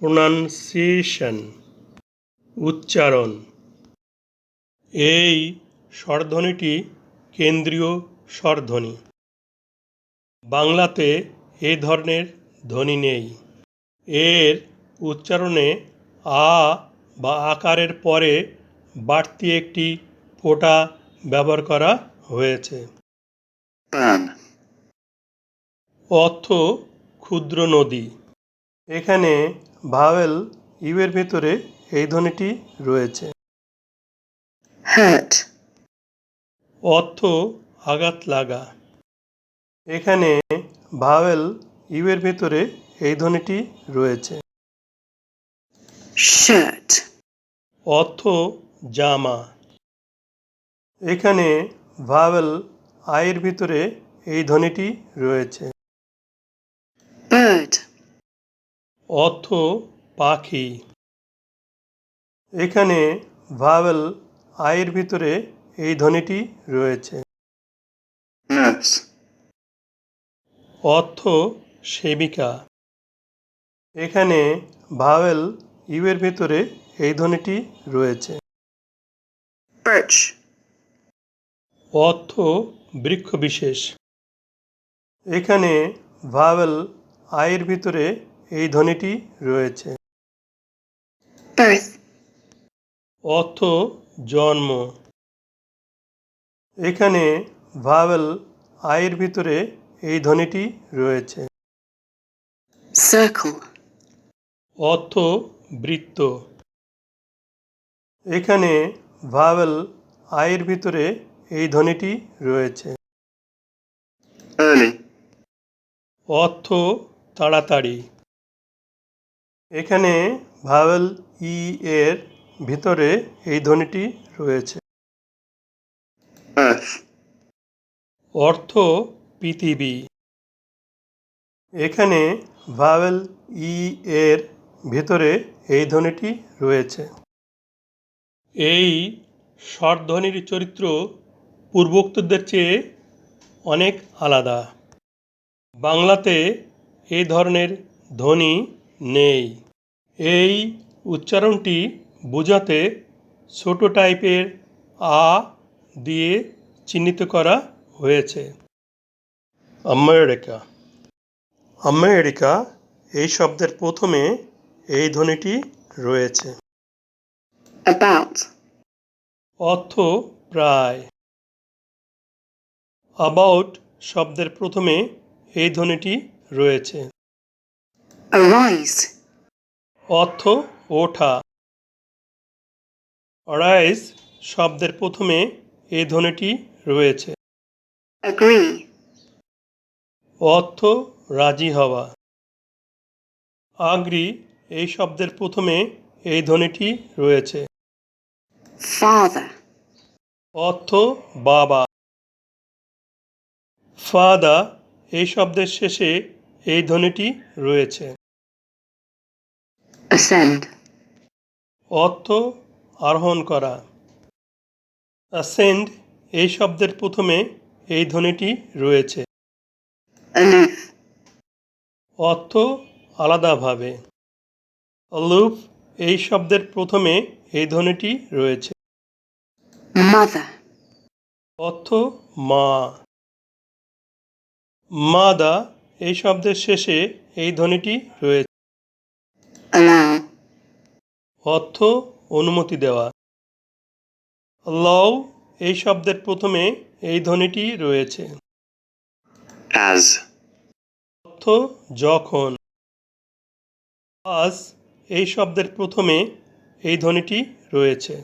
Pronunciation উচ্চারণ। এই স্বরধ্বনিটি কেন্দ্রীয় স্বরধ্বনি। বাংলাতে এ ধরনের ধ্বনি নেই। এর উচ্চারণে আ বা আকারের পরে বাড়তি একটি ফোঁটা ব্যবহার করা হয়েছে। অর্থ ক্ষুদ্র নদী। এখানে ভাওয়েল ইউ এর ভেতরে এই ধ্বনিটি রয়েছে। hurt, অর্থ আঘাত লাগা। এখানে ভাওয়েল ইউ এর ভেতরে এই ধ্বনিটি রয়েছে। shirt, অর্থ জামা। এখানে ভাওয়েল আয়ের ভিতরে এই ধ্বনিটি রয়েছে। bird, অর্থ পাখি। এখানে ভাওয়েল আয়ের ভিতরে এই ধ্বনিটি রয়েছে। অর্থ সেবিকা। এখানে ভাওয়েল ইউ এর ভিতরে এই ধ্বনিটি রয়েছে। অর্থ বৃক্ষ বিশেষ এখানে ভাওয়েল আয়ের ভিতরে এই ধ্বনিটি রয়েছে। birth, অর্থ জন্ম। এখানে ভাওয়েল আয়ের ভিতরে এই ধ্বনিটি রয়েছে। circle, অর্থ বৃত্ত। এখানে ভাওয়েল আয়ের ভিতরে এই ধ্বনিটি রয়েছে। early, অর্থ তাড়াতাড়ি। এখানে ভাওয়েল ই এর ভিতরে এই ধ্বনিটি রয়েছে। অর্থ পৃথিবী। এখানে ভাওয়েল ই এর ভিতরে এই ধ্বনিটি রয়েছে। এই স্বরধ্বনির চরিত্র পূর্বোক্তদের চেয়ে অনেক আলাদা। বাংলাতে এই ধরনের ধ্বনি নেই। এই উচ্চারণটি বোঝাতে ছোট টাইপের আ দিয়ে চিহ্নিত করা হয়েছে। আমেরিকা। আমেরিকা এই শব্দের প্রথমে এই ধ্বনিটি রয়েছে। অর্থ প্রায়। অ্যাবাউট শব্দের প্রথমে এই ধ্বনিটি রয়েছে। Arise, অর্থ ওঠা। অরাইজ শব্দের প্রথমে এই ধ্বনিটি রয়েছে। Agree, অর্থ রাজি হওয়া। আগ্রি এই শব্দের প্রথমে এই ধ্বনিটি রয়েছে। Father, অর্থ বাবা। ফাদা এই শব্দের শেষে এই ধ্বনিটি রয়েছে। Ascend, অর্থ আরোহণ করা। অ্যাসেন্ড এই শব্দের প্রথমে এই ধ্বনিটি রয়েছে। Aloof, অর্থ আলাদাভাবে। অলুফ এই শব্দের প্রথমে এই ধ্বনিটি রয়েছে। Mother, অর্থ মা। মাদা এই শব্দের শেষে এই ধ্বনিটি রয়েছে। অর্থ অনুমতি দেওয়া। লও এই শব্দের প্রথমে এই ধ্বনিটি রয়েছে। অর্থ যখন। আজ এই শব্দের প্রথমে এই ধ্বনিটি রয়েছে।